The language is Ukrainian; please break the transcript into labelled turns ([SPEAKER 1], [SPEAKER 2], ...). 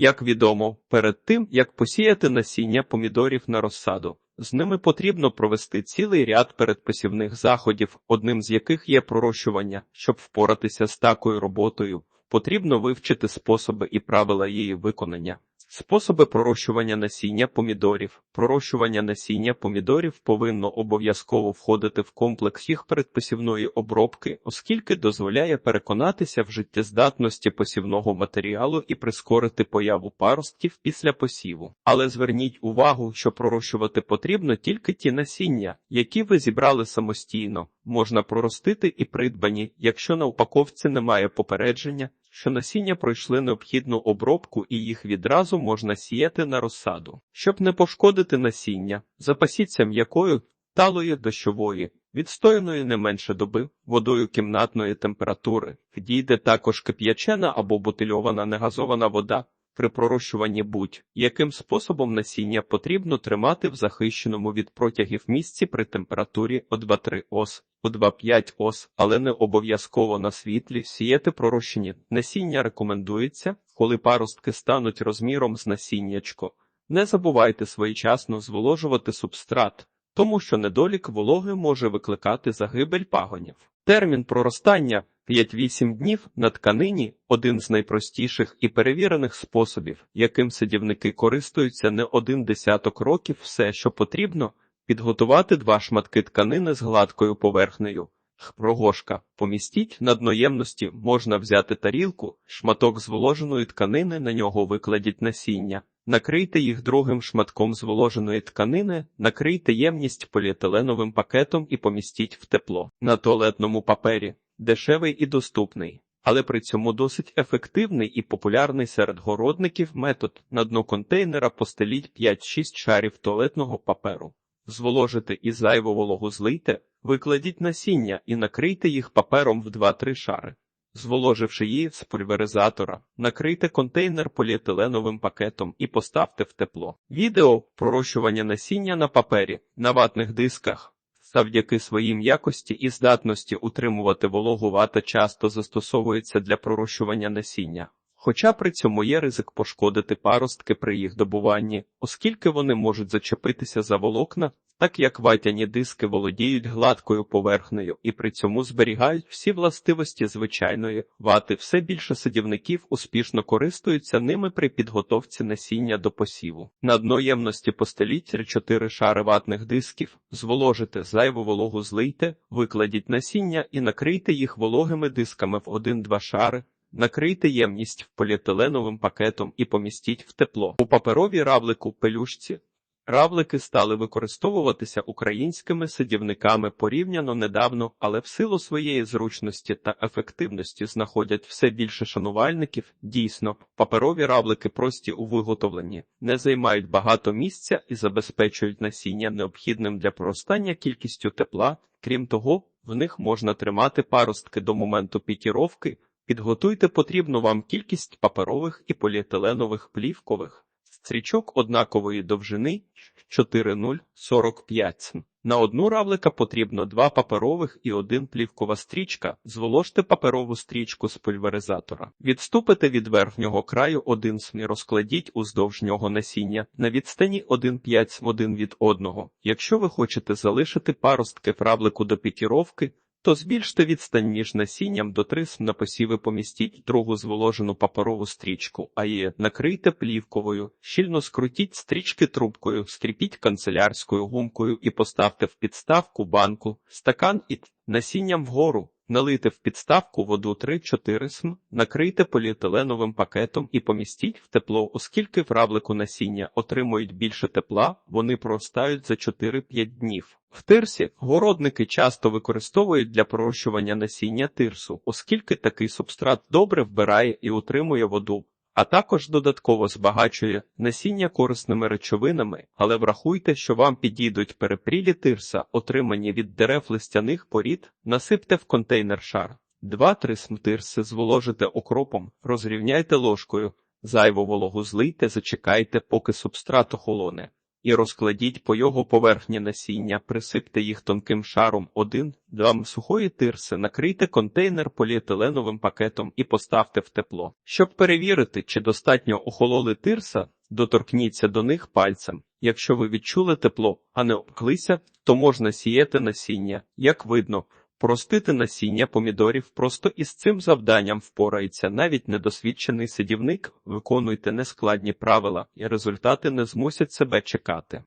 [SPEAKER 1] Як відомо, перед тим, як посіяти насіння помідорів на розсаду, з ними потрібно провести цілий ряд передпосівних заходів, одним з яких є пророщування. Щоб впоратися з такою роботою, потрібно вивчити способи і правила її виконання. Способи пророщування насіння помідорів. Пророщування насіння помідорів повинно обов'язково входити в комплекс їх передпосівної обробки, оскільки дозволяє переконатися в життєздатності посівного матеріалу і прискорити появу паростків після посіву. Але зверніть увагу, що пророщувати потрібно тільки ті насіння, які ви зібрали самостійно. Можна проростити і придбані, якщо на упаковці немає попередження, що насіння пройшли необхідну обробку і їх відразу можна сіяти на розсаду. Щоб не пошкодити насіння, запасіться м'якою, талою дощової, відстояною не менше доби, водою кімнатної температури. Підійде також кип'ячена або бутильована негазована вода. При пророщуванні будь-яким способом насіння потрібно тримати в захищеному від протягів місці при температурі о 2-3 ос, о 2-5 ос, але не обов'язково на світлі сіяти пророщені. Насіння рекомендується, коли паростки стануть розміром з насіннячко. Не забувайте своєчасно зволожувати субстрат, тому що недолік вологи може викликати загибель пагонів. Термін проростання 5-8 днів на тканині один з найпростіших і перевірених способів, яким садівники користуються не один десяток років, все, що потрібно, підготувати два шматки тканини з гладкою поверхнею. Прогошка. Помістіть на дно ємності можна взяти тарілку, шматок зволоженої тканини, на нього викладіть насіння. Накрийте їх другим шматком зволоженої тканини, накрийте ємність поліетиленовим пакетом і помістіть в тепло. На туалетному папері дешевий і доступний, але при цьому досить ефективний і популярний серед городників метод на дно контейнера постеліть 5-6 шарів туалетного паперу. Зволожите і зайву вологу злийте, викладіть насіння і накрийте їх папером в 2-3 шари. Зволоживши її з пульверизатора, накрийте контейнер поліетиленовим пакетом і поставте в тепло. Відео пророщування насіння на папері на ватних дисках. Завдяки своїй м'якості і здатності утримувати вологу вата часто застосовується для пророщування насіння. Хоча при цьому є ризик пошкодити паростки при їх добуванні, оскільки вони можуть зачепитися за волокна, так як ватяні диски володіють гладкою поверхнею і при цьому зберігають всі властивості звичайної вати, все більше садівників успішно користуються ними при підготовці насіння до посіву. На дно ємності постеліть 4 шари ватних дисків, зволожите зайву вологу злийте, викладіть насіння і накрийте їх вологими дисками в 1-2 шари. Накрийте ємність поліетиленовим пакетом і помістіть в тепло. У паперовій равлику пелюшці равлики стали використовуватися українськими садівниками порівняно недавно, але в силу своєї зручності та ефективності знаходять все більше шанувальників. Дійсно, паперові равлики прості у виготовленні, не займають багато місця і забезпечують насіння необхідним для проростання кількістю тепла. Крім того, в них можна тримати паростки до моменту пікіровки. Підготуйте потрібну вам кількість паперових і поліетиленових плівкових стрічок однакової довжини 4,045. На одну равлика потрібно два паперових і один плівкова стрічка. Зволожте паперову стрічку з пульверизатора. Відступите від верхнього краю один см розкладіть уздовж нього насіння на відстані 1,5 см один від одного. Якщо ви хочете залишити паростки в равлику до пікіровки, то збільште відстань між насінням до трис на посіви помістіть другу зволожену паперову стрічку, а її накрийте плівковою, щільно скрутіть стрічки трубкою, скріпіть канцелярською гумкою і поставте в підставку банку, стакан і насінням вгору. Налийте в підставку воду 3-4 см, накрийте поліетиленовим пакетом і помістіть в тепло, оскільки в раблику насіння отримують більше тепла, вони проростають за 4-5 днів. В тирсі городники часто використовують для пророщування насіння тирсу, оскільки такий субстрат добре вбирає і утримує воду, а також додатково збагачує насіння корисними речовинами, але врахуйте, що вам підійдуть перепрілі тирса, отримані від дерев листяних порід, насипте в контейнер шар. Два-три смтирси зволожите окропом, розрівняйте ложкою, зайву вологу злийте, зачекайте, поки субстрат охолоне. І розкладіть по його поверхні насіння, присипте їх тонким шаром 1-2 сухої тирси, накрийте контейнер поліетиленовим пакетом і поставте в тепло. Щоб перевірити, чи достатньо охололи тирса, доторкніться до них пальцем. Якщо ви відчули тепло, а не обклися, то можна сіяти насіння. Як видно, простити насіння помідорів просто із цим завданням впорається навіть недосвідчений садівник. Виконуйте нескладні правила, і результати не змусять себе чекати.